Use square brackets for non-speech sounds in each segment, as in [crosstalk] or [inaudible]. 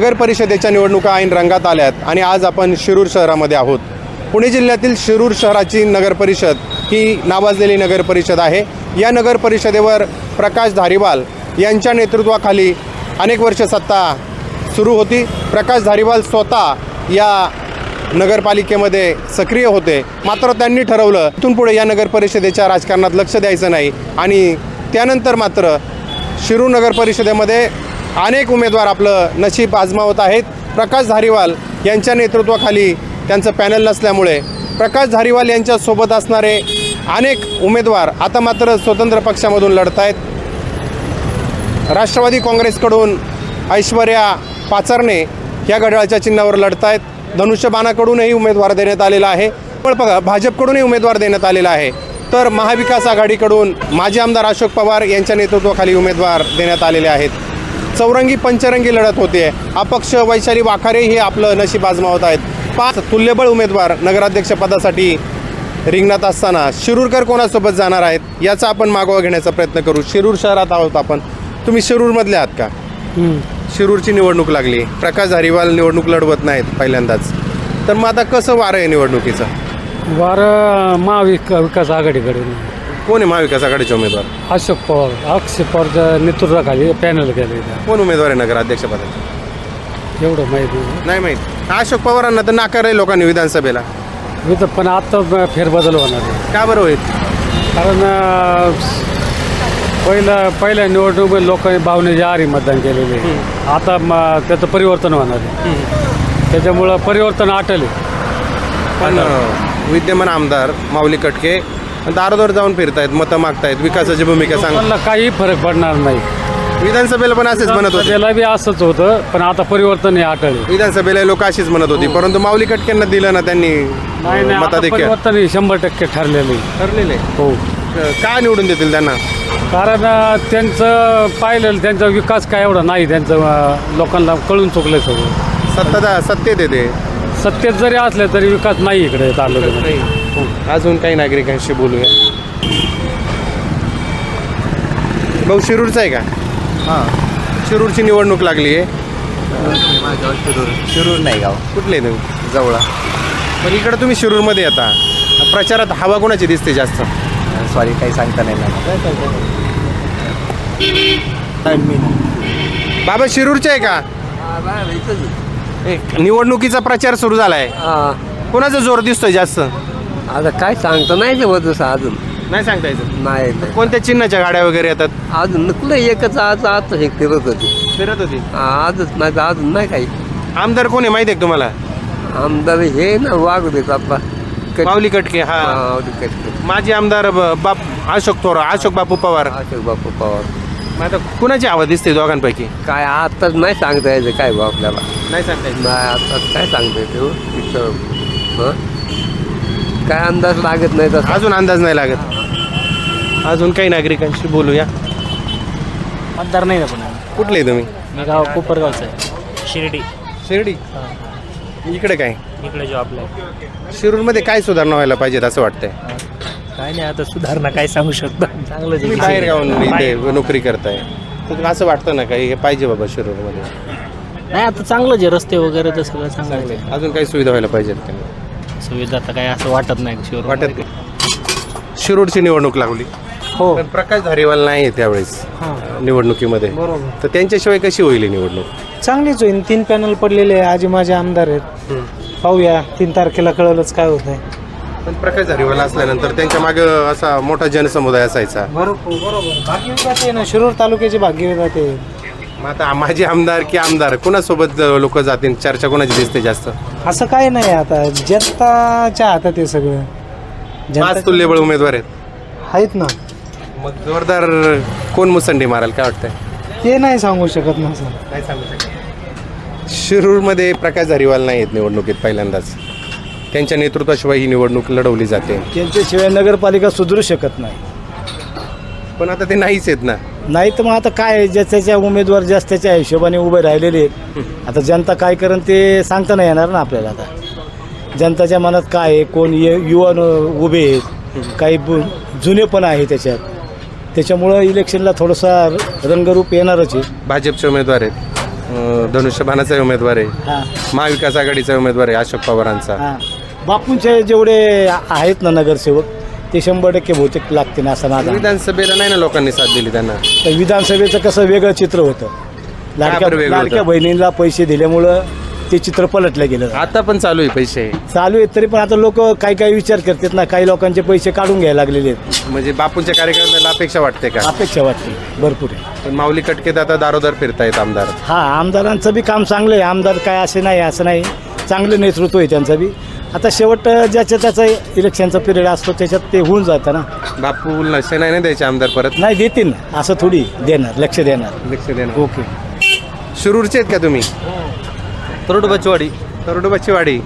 नगर परिषदेच्या निवडणुका ऐन रंगात आल्यात आणि आज आपण शिरूर शहरामध्ये आहोत. पुणे जिल्ह्यातील शिरूर शहराची नगर परिषद ही नावाजलेली नगर परिषद आहे. या नगर परिषदेवर प्रकाश धारीवाल यांच्या नेतृत्वाखाली अनेक वर्ष सत्ता सुरू होती. प्रकाश धारीवाल स्वतः या नगरपालिकेमध्ये सक्रिय होते. मात्र त्यांनी ठरवलं इथून पुढे या नगर परिषदेच्या राजकारणात लक्ष द्यायचं नाही आणि त्यानंतर मात्र शिरूर नगर परिषदेमध्ये अनेक उमेदवार आपलं नशीब आजमावत आहेत. प्रकाश धारीवाल यांच्या नेतृत्वाखाली त्यांचं पॅनल नसल्यामुळे प्रकाश धारीवाल यांच्यासोबत असणारे अनेक उमेदवार आता मात्र स्वतंत्र पक्षामधून लढत आहेत राष्ट्रवादी काँग्रेसकडून ऐश्वर्या पाचरणे या घड्याळाच्या चिन्हावर लढत आहेत धनुष्यबाणाकडूनही उमेदवार देण्यात आलेला आहे. पण बघा भाजपकडूनही उमेदवार देण्यात आलेला आहे. तर महाविकास आघाडीकडून माजी आमदार अशोक पवार यांच्या नेतृत्वाखाली उमेदवार देण्यात आलेले आहेत. चौरंगी पंचरंगी लढत होते अपक्ष वैशाली वाखारे हे आपलं नशीब आजमावत आहेत. पाच तुल्यबळ उमेदवार नगराध्यक्षपदासाठी रिंगणात असताना शिरूरकर कोणासोबत जाणार आहेत याचा आपण मागोवा घेण्याचा प्रयत्न करू. शिरूर शहरात आहोत आपण. तुम्ही शिरूरमधले आहात का? शिरूरची निवडणूक लागली. प्रकाश धारीवाल निवडणूक लढवत नाहीत पहिल्यांदाच. तर मग आता कसं वारं आहे निवडणुकीचं? वारं महाविक विकास आघाडीकडे. कोण आहे महाविकास आघाडीचे उमेदवार? अशोक पवार. अक्षय पवारच्या नेतृत्वाखाली पॅनल केले कोण उमेदवार आहे नगराध्यक्षपदाचे? एवढं माहिती नाही. नाही माहीत. अशोक पवारांना तर नाकारले लोकांनी विधानसभेला. मी तर पण आता फेरबदल होणार आहे. का बरं होईल? कारण अं, पहिलं पहिल्या निवडणूक लोकांनी भावनेच्या आरी मतदान केलेले आता म- त्याचं परिवर्तन होणार आहे. त्याच्यामुळं परिवर्तन आटले. पण अं, विद्यमान आमदार माऊली कटके दारोदार जाऊन फिरतायत मतं मागतायत विकासाची भूमिका सांग. लोकांना काही फरक पडणार नाही. विधानसभेला पण असेच म्हणत होते. त्याला बी असंच होतं पण आता परिवर्तन हे आटले विधानसभेला लोक अशीच म्हणत होती परंतु माऊली कटकेंना दिलं ना त्यांनी नाही नाही आता मताधिक्य. परिवर्तन हे शंभर टक्के ठरलेलं आहे. ठरलेले हो. का निवडून देतील त्यांना? कारण अ, त्यांचं पाहिलेलं त्यांचा विकास काय एवढा नाही त्यांचं अ, लोकांना कळून चुकलं सगळं. सत्ता सत्तेत येते सत्तेत जरी असले तरी विकास नाही इकडे तालुक्यामध्ये. हो. अजून काही नागरिकांशी बोलूया. भाऊ शिरूरचा आहे का? हां. शिरूरची निवडणूक लागली आहे. माझ्या शिरूर शिरूर नाही गाव. कुठले तुम्ही? जवळा. पण इकडे तुम्ही शिरूरमध्ये येता. प्रचारात हवा कोणाची दिसते जास्त? सॉरी काही सांगता नाही बाबा शिरूरचे आहे का? निवडणुकीचा प्रचार सुरू झालाय. कोणाचा जोर दिसतोय जास्त? आता काय सांगता नाही ते तसं अजून. नाही सांगता येतं. नाही नाही. कोणत्या चिन्हाच्या गाड्या वगैरे येतात? अजून नकलं एकच आज आज हे फिरत होती. फिरत होती? आजच नाही तर अजून नाही काही. आमदार कोण आहे माहिती आहे का तुम्हाला? आमदार हे ना वागू देत आपला कट- माऊली कटके हा. हा, कटके. माजी आमदार ब- बाप अशोक थोरा अशोक बापू पवार. अशोक बापू पवार. मग आता कुणाची आवाज दिसते दोघांपैकी? काय आताच नाही सांगता यायचं काय भाऊ आपल्याला. नाही सांगता येत. नाही आताच काय सांगता येते हो? तिथं हं? काय अंदाज लागत नाही तसा. अजून अंदाज नाही लागत. अजून काही नागरिकांशी बोलूया. मतदार नाही ना पण कुठले तुम्ही? मी गाव कोपरगावचं आहे. शिर्डी. शिर्डी? इकडे काय? इकडे जॉबला. शिरूरमध्ये काय सुधारणा व्हायला पाहिजेत असं वाटतंय? काय नाही आता सुधारणा काय सांगू शकतो. चांगलं तुम्ही बाहेर गावून इथे नोकरी करताय. तर तुम्हाला असं वाटतं ना काही? हे पाहिजे बाबा शिरूरमध्ये. नाही आता चांगलं जे रस्ते वगैरे तर सगळं चांगलं आहे. अजून काही सुविधा व्हायला पाहिजेत का? सुविधा तर काय असं वाटत नाही शिवर वाटत नाही. शिरूरची निवडणूक लागली. हो. पण प्रकाश धारीवाल नाही आहे त्यावेळेस निवडणुकीमध्ये. बरोबर. तर त्यांच्याशिवाय कशी होईल ही निवडणूक? चांगलीच होईल. तीन पॅनल पडलेले आहे. आजी माझे आमदार आहेत. पाहूया. तीन तारखेला कळलंच काय होत आहे पण प्रकाश धारीवाल असल्यानंतर त्यांच्या मागे असा मोठा जनसमुदाय असायचा. बरोबर बरोबर. भाग्यविधाते आहे ना. शिरूर तालुक्याचे भाग्यविधाते आहे. मग आता माझे आमदार की आमदार कोणासोबत लोक जातील? चर्चा कोणाची दिसते जास्त? असं काय नाही आता. जनताच्या हातात आहे सगळं. पाच जनता तुल्यबळ उमेदवार आहेत. आहेत ना. मग जोरदार कोण मुसंडी माराल काय वाटतंय? ते नाही सांगू शकत ना सर नाही सांगू शकत. शिरूरमध्ये प्रकाश धारीवाल नाही आहेत निवडणुकीत पहिल्यांदाच. त्यांच्या नेतृत्वाशिवाय ही निवडणूक लढवली जाते. त्यांच्याशिवाय नगरपालिका सुधरू शकत नाही. पण आता ते नाहीच आहेत ना. नाही तर मग आता काय ज्याच्या उमेदवार जास्त त्याच्या हिशोबाने उभे राहिलेले आहेत. आता जनता काय करण ते सांगता नाही येणार ना आपल्याला आता. जनताच्या मनात काय आहे? कोण ये युवा न- उभे आहेत. काही जुने पण आहे त्याच्यात. त्याच्यामुळं इलेक्शनला थोडासा रंगरूप येणारच आहे. भाजपचे उमेदवार आहेत. धनुष्यबाणाचा उमेदवार आहे. महाविकास आघाडीचा उमेदवार आहे अशोक पवारांचा. बापूंचे जेवढे आहेत ना नगरसेवक ते शंभर टक्के बहुतेक लागतील असं माझा विधानसभेला नाही ना लोकांनी साथ दिली त्यांना? तर विधानसभेचं कसं वेगळं चित्र होतं. लाडक्या बरं वेगळं लाडक्या होतं? बहिणींना पैसे दिल्यामुळं ते चित्र पलटलं गेलं. आता पण चालू आहे पैसे. चालू आहेत तरी पण आता लोक काही काही विचार करतात ना काही लोकांचे पैसे काढून घ्यायला लागलेले आहेत. म्हणजे बापूंच्या कार्यक्रमाला अपेक्षा वाटते का? अपेक्षा वाटते भरपूर आहे. पण माऊली कटकेत आता दारोदार फिरतायत आमदार. हा आमदारांचं बी काम चांगलं आहे. आमदार काय असे नाही असं नाही. चांगलं नेतृत्व आहे त्यांचं बी. आता शेवट ज्याच्या त्याचा इलेक्शनचा पिरियड असतो त्याच्यात ते होऊन जातं ना. बापू नशे नाही ना द्यायचे आमदार परत. नाही देतील असं थोडी देणार लक्ष देणार. लक्ष देणार. ओके. शिरूरचे आहेत का तुम्ही? तरुड बचवाडी तरुडोबाची वाडी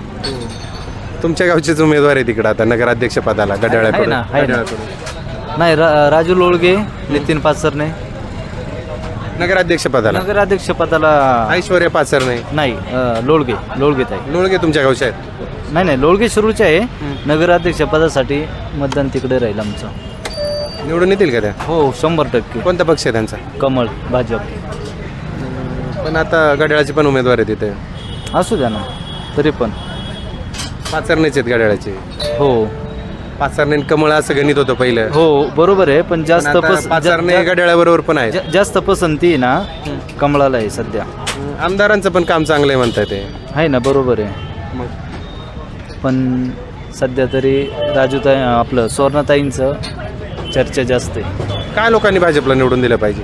तुमच्या गावचेच उमेदवार आहे तिकडे आता नगराध्यक्ष पदाला गडाळ्याकडून आहे ना, आहे ना. गडाळ्याकडून. नाही रा राजू लोळगे नितीन पाचरने नगराध्यक्ष पदाला. नगराध्यक्ष पदाला ऐश्वर्या पाचरणे. नाही अं, लोळगे लोळगेत आहे लोणगे तुमच्या गावचे आहेत. नाही नाही लोळगे शिरूरचे आहे. नगराध्यक्ष पदासाठी मतदान तिकडे राहील आमचं. निवडून येतील का त्या? हो शंभर टक्के. कोणता पक्ष आहे त्यांचा? कमळ भाजप. पण आता गडाळाचे पण उमेदवार आहेत तिथे. असू द्या ना तरी पण. पाचरणेचे आहेत गडाळाचे हो. पाचरणे कमळ असं गणित होतं पहिलं. हो बरोबर आहे पण जास्त आता पस- पाचरणे जा- गडाळ्याबरोबर पण आहेत. जा- जास्त पसंती आहे ना कमळाला आहे सध्या. आमदारांचं पण काम चांगलं आहे म्हणताय ते. आहे ना बरोबर आहे. मग? पण सध्या तरी राजूताई आपलं सुवर्णाताईंचं चर्चा जास्त आहे. काय लोकांनी भाजपला निवडून दिलं पाहिजे?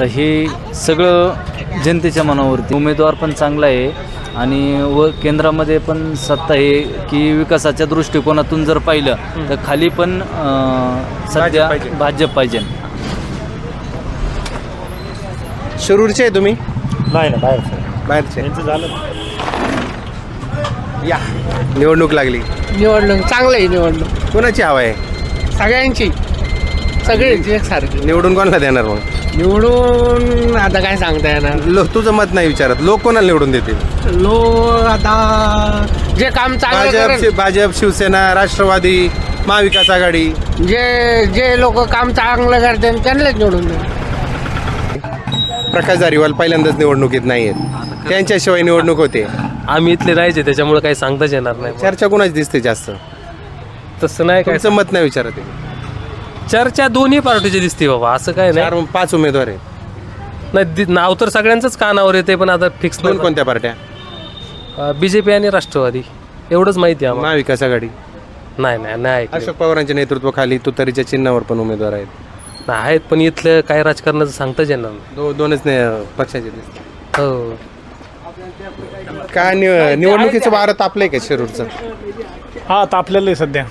तर हे सगळं जनतेच्या मनावरती. उमेदवार पण चांगला आहे आणि व केंद्रामध्ये पण सत्ता आहे की विकासाच्या दृष्टिकोनातून जर पाहिलं तर खाली पण अं, सध्या भाजप पाहिजे. भाजप पाहिजे. शिरूरचे आहे तुम्ही? नाही ना बाहेर बाहेरचे. या. निवडणूक लागली. निवडणूक चांगलं आहे निवडणूक. कोणाची हवा आहे? सगळ्यांची. सगळ्यांची एकसारखी निवडून कोणाला देणार मग? निवडून आता काय सांगता येणार. लो तुझं मत नाही विचारत. लोक कोणाला निवडून देतील? लोक आता जे काम चांगलं भाजप करेल. शि- भाजप शिवसेना राष्ट्रवादी महाविकास आघाडी. जे जे लोक काम चांगलं करतात त्यांनाच निवडून देऊ प्रकाश दारीवाल पहिल्यांदाच निवडणुकीत नाही आहेत त्यांच्याशिवाय निवडणूक होते. आम्ही इथले राहायचे त्याच्यामुळे काही सांगताच येणार नाही. चर्चा कोणाची दिसते जास्त? तसं नाही काय तुमचं मत नाही विचारत आहे. चर्चा दोन्ही पार्टीची दिसते बाबा असं काय चार नाही पाच उमेदवार आहेत. नाही दि- नाव तर सगळ्यांचंच कानावर येते पण आता फिक्स दोन कोणत्या पार्ट्या? बीजेपी आणि राष्ट्रवादी. एवढंच माहिती आहे आम्हाला. महाविकास आघाडी. नाही नाही नाही ऐकलं. अशोक पवारांच्या नेतृत्वाखाली तुतारीच्या चिन्हावर पण उमेदवार आहेत. नाही आहेत पण इथलं काय राजकारणाचं सांगताच येणार नाही. दो दोनच ने- पक्षाचे दिसते हो. काय निव- निवडणुकीचं वारं तापलंय का शिरूरचं? हा तापलेलं आहे सध्या.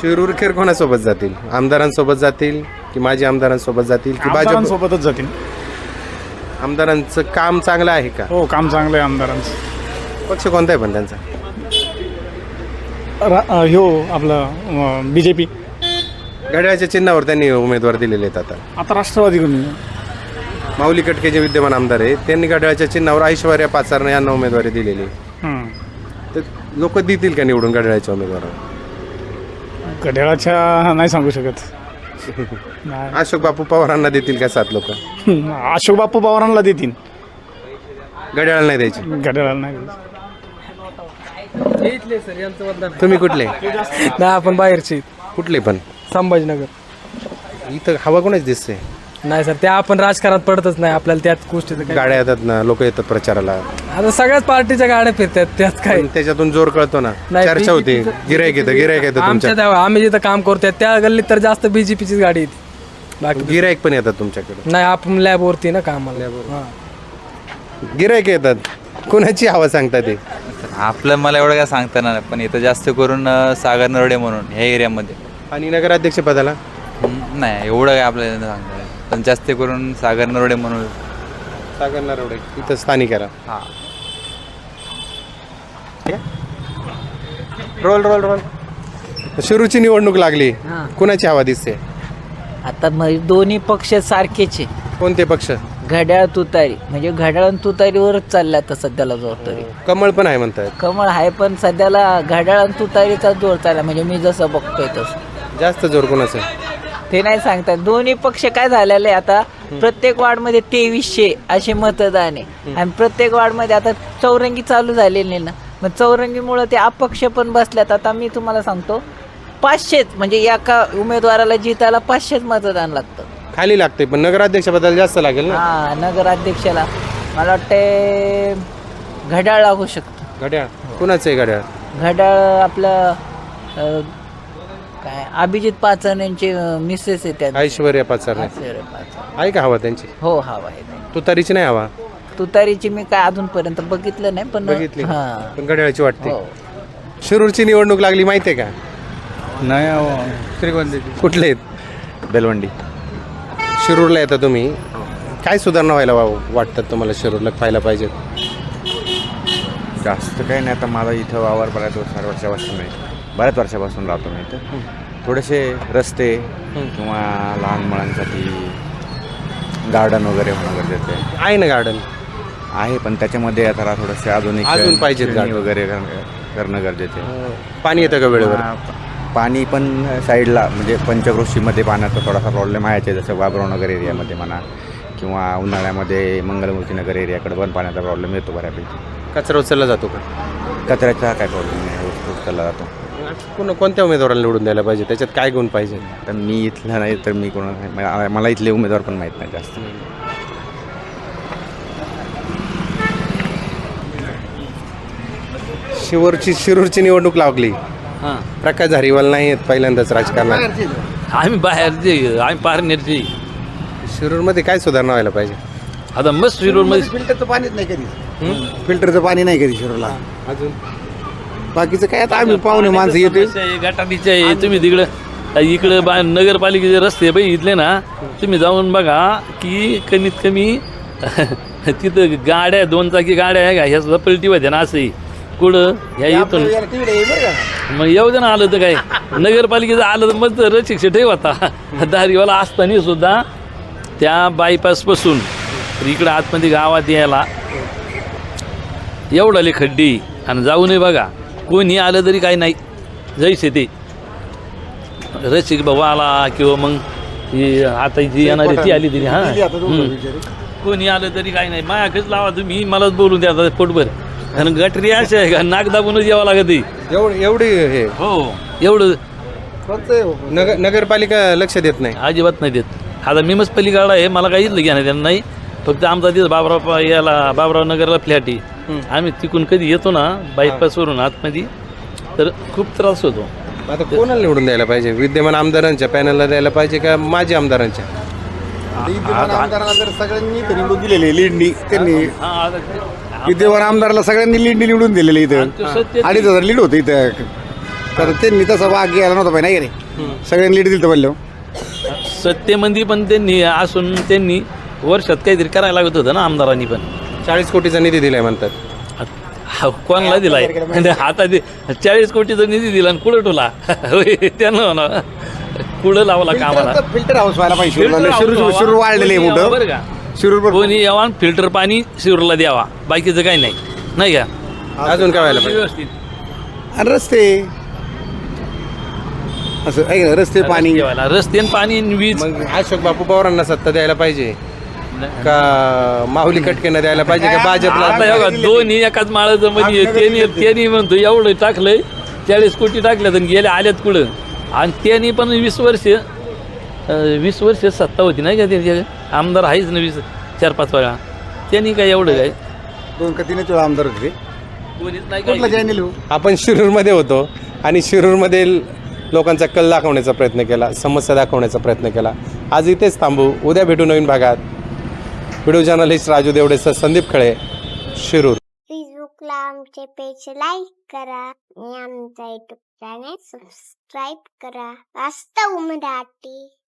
शिरूरखेर कोणासोबत जातील? आमदारांसोबत जातील की माजी आमदारांसोबत जातील की भाजप? जातील. आमदारांचं काम चांगलं आहे का? हो काम चांगलं आहे आमदारांचं. पक्ष कोणता आहे पण त्यांचा? ह्यो आपलं बी जे पी घड्याळ्याच्या चिन्हावर त्यांनी उमेदवार दिलेले आहेत आता. आता राष्ट्रवादी कोणी माऊली कटके जे विद्यमान आमदार आहेत त्यांनी घड्याळ्याच्या चिन्हावर ऐश्वर्या पाचारणे यांना उमेदवारी दिलेली. आहे. तर लोक देतील का निवडून घड्याळ्याच्या उमेदवारावर? घड्याळाच्या नाही सांगू शकत. नाही [laughs] अशोक बापू पवारांना देतील का सात लोक? अशोक बापू पवारांना देतील. घड्याळाला नाही द्यायची. घड्याळाला नाही तुम्ही कुठले? नाही आपण बाहेरची कुठले पण? संभाजीनगर. इथं हवा कोणाच दिसते? नाही सर त्या आपण राजकारणात पडतच नाही. आपल्याला त्यात गोष्टीचं काय गाड्या येतात ना लोक येतात प्रचाराला. आता सगळ्याच पार्टीच्या गाड्या फिरतात त्यात काय? पण त्याच्यातून जोर कळतो ना. नाही, चर्चा होती. BJP गिरायक येतं गिरायक येतं आमच्या तुमच्या त्या आम्ही जिथं काम करतोय त्या गल्लीत तर जास्त बीजेपीचीच गाडी येते. बाकी गिरायक पण येतात तुमच्याकडे. नाही आपण लॅबवरती ना कामाला. हां. गिरायक येतात. कुणाची हवा सांगता ते? आपलं मला एवढं काय सांगता येणार नाही पण इथं जास्त करून अं, सागर नरडे म्हणून ह्या एरियामध्ये. आणि नगराध्यक्ष पदाला? हम्म, नाही एवढं काय आपल्याला नाही. सांगता. पण जास्त करून सागर नरडे म्हणून. सागर नरवडे इथं स्थानिकाला हां. Role role role. शिरूरची निवडणूक लागली. कुणाची हवा दिसते? आता मग दोन्ही पक्ष सारखेच. आहे कोणते पक्ष? घड्याळ तुतारी. म्हणजे घड्याळ आणि तुतारीवरच चालला आता सध्याला जोर तरी. कमळ पण आहे म्हणतात कमळ आहे पण सध्याला घड्याळ आणि तुतारीचा जोर चालला. म्हणजे मी जसं बघतोय तसं. जास्त जोर कोणाचं? आहे? ते नाही सांगतात. दोन्ही पक्ष काय झालेले आता? प्रत्येक वार्डमध्ये तेवीसशे असे मतदान आहे. आणि प्रत्येक वार्डमध्ये आता चौरंगी चालू झालेली ना. मग चौरंगीमुळं ते अपक्ष पण बसल्यात. आता मी तुम्हाला सांगतो पाचशेच म्हणजे एका उमेदवाराला जितायला पाचशेच मतदान लागतं. खाली लागते पण नगराध्यक्षपदाला जास्त लागेल ना? हा नगराध्यक्षाला. मला वाटते घड्याळ लागू शकतं. घड्याळ? कुणाचं आहे घड्याळ? घड्याळ आपलं अं, काय अभिजित पाचन यांचे मिसेस आहे त्या ऐश्वर्या पाचार ऐश्वर्या पाचन. आहे का हवा त्यांची? हो हवा आहे तुतारीची नाही हवा? तुतारीची मी काय अजूनपर्यंत बघितलं नाही पण बघितली. हा. पण घड्याळाची वाटते. हो. शिरूरची निवडणूक लागली माहिती आहे का? नाही श्रीगोंदी कुठले आहेत? बेलवंडी. शिरूरला येता तुम्ही? काय सुधारणा व्हायला वा- वाटतात तुम्हाला शिरूरला पाहायला पाहिजेत जास्त काही नाही आता माझा इथं वावर बऱ्याच वर्ष वर्षापासून आहे. बऱ्याच वर्षापासून राहतो मी इथं. थोडेसे रस्ते किंवा लहान मुलांसाठी गार्डन वगैरे होणं गरजेचं आहे. आहे ना गार्डन आहे पण त्याच्यामध्ये आता थोडंसे आधुनिक अजून पाहिजेत. वगैरे करणं करणं गरजेचं आहे. पाणी येतं का वेळेवर? पाणी पण साईडला म्हणजे पंचक्रोशीमध्ये पाण्याचा थोडासा प्रॉब्लेम आहे. जसं बाबराव नगर एरियामध्ये म्हणा किंवा उन्हाळ्यामध्ये मंगलमूर्ती नगर एरियाकडे पण पाण्याचा प्रॉब्लेम येतो बऱ्यापैकी. कचरा उचलला जातो का? कचऱ्याचा काय प्रॉब्लेम नाही उचलला जातो. कोण कोणत्या उमेदवाराला निवडून द्यायला पाहिजे? त्याच्यात काय गुण पाहिजे? तर मी इथला नाही तर मी कोणा मला- मला इथले उमेदवार पण माहीत नाही जास्त. शिरूरची शिरूरची निवडणूक लागली. हां. प्रकाश झारीवाल नाही आहेत पहिल्यांदाच राजकारणात. आम्ही बाहेरचे आम्ही पारनेरचे शिरूरमध्ये काय सुधारणा व्हायला पाहिजे? आता मस्त शिरूरमध्ये फिल्टरचं पाणीच नाही कधी. फिल्टरचं पाणी नाही कधी शिरोला अजून? बाकीचं काय? आता आम्ही पाहुणे माणसं येते समस्या आहे, तुम्ही तिकडं इकडं बा नगरपालिकेचे रस्ते बाई इथले ना तुम्ही जाऊन बघा की कमीत कमी [laughs] तिथं गाड्या दोन चाकी गाड्या आहे का? ह्या सुद्धा पलटी होत्या ना असंही. कुठं? ह्या इथून. मग येऊ दे ना आलं तर काय? नगरपालिकेचं आलं तर मग रसिक ठेव होता दारीवाला असताना सुद्धा त्या बायपासपासून इकडं आतमध्ये गावात यायला. एवढाले खड्डी. आणि जाऊ नये बघा. कोणी आलं तरी काही नाही. जैसे ते. रसिक भाऊ आला किंवा मग ही आता जी येणारी ती आली तरी हां. कोणी आलं तरी काही नाही. मायाकच लावा तुम्ही मलाच बोलून द्या आता पोटभर. आणि गटरी अशी आहे का नाक दाबूनच यावं लागत आहे. एवढी एवढी हे. हो एवढं. नगर नगरपालिका लक्ष देत नाही. अजिबात नाही देत. आता मी मस्त पलीकडला आहे मला काही इथलं घेणं त्यांना नाही. फक्त आमचा तिथं बाबराव पा- याला बाबराव नगरला फ्लॅट आहे. आम्ही तिकून कधी येतो ना बायपासवरून आतमध्ये तर खूप त्रास होतो. आता कोणाला निवडून द्यायला पाहिजे? विद्यमान आमदारांच्या पॅनलला द्यायला पाहिजे का माजी आमदारांच्या? आमदारांना जर सगळ्यांनी इथं निवडून दिलेले लीडनी त्यांनी. हा, आता ते- विद्यमान आमदाराला सगळ्यांनी लीडनी निवडून दिलेले इथं. अडीच हजार लीड होतं इथं. तर त्यांनी तसा भाग घ्यायला नव्हता पाहिजे नाही का रे? सगळ्यांनी लीड दिलं म्हणलं. सत्तेमध्ये पण त्यांनी असून त्यांनी वर्षात काहीतरी करायला लागत होतं ना आमदारांनी पण. चाळीस कोटीचा निधी दिलाय म्हणतात. हा, कोणाला दिलाय? आता ते चाळीस कोटीचा निधी दिला आणि कुठं ठेवला? होय, त्यानं म्हणा. कुठं लावला कामाला? फिल्टर हाऊस व्हायला पाहिजे शिरूरला. शिरूर शिरूर वाढलेलं आहे कोणी यावं बरं मोठं का? शिरूर कोणी यावा फिल्टर पाणी शिरूरला द्यावा. बाकीचं काही नाही. नाही का? अजून काय व्हायला पाहिजे? व्यवस्थित. आणि रस्ते. असं आहे रस्ते पाणी. रस्ते आणि पाणी आणि वीज. मग अशोक बापू पवारांना सत्ता द्यायला पाहिजे. का माहुली कटकेनं द्यायला पाहिजे का भाजपला? आता हे बघा, दोन्ही एकाच माळाचं मध्ये त्यांनी त्यांनी म्हणतो एवढं टाकलंय चाळीस कोटी टाकल्यात आणि गेले आल्यात कुठं? आणि त्यांनी पण वीस वर्ष अं, वीस वर्ष सत्ता होती नाही का त्यांच्या आमदार आहेच ना वीस चार पाच वेळा. त्यांनी काय एवढं काय? दोन का तीनच वेळा आमदार होते कोणीच नाही कुठला काय चॅनल हो? आपण शिरूरमध्ये होतो आणि शिरूरमध्ये लोकांचा कल दाखवण्याचा प्रयत्न केला समस्या दाखवण्याचा प्रयत्न केला. आज इथेच थांबू. उद्या भेटू नवीन भागात. व्हिडिओ जर्नलिस्ट राजू देवडेसह संदीप खळे शिरूर फेसबुकला आमचे पेज लाईक करा आणि आमचा युट्यूब चॅनेल सबस्क्राईब करा. वास्तव मराठी.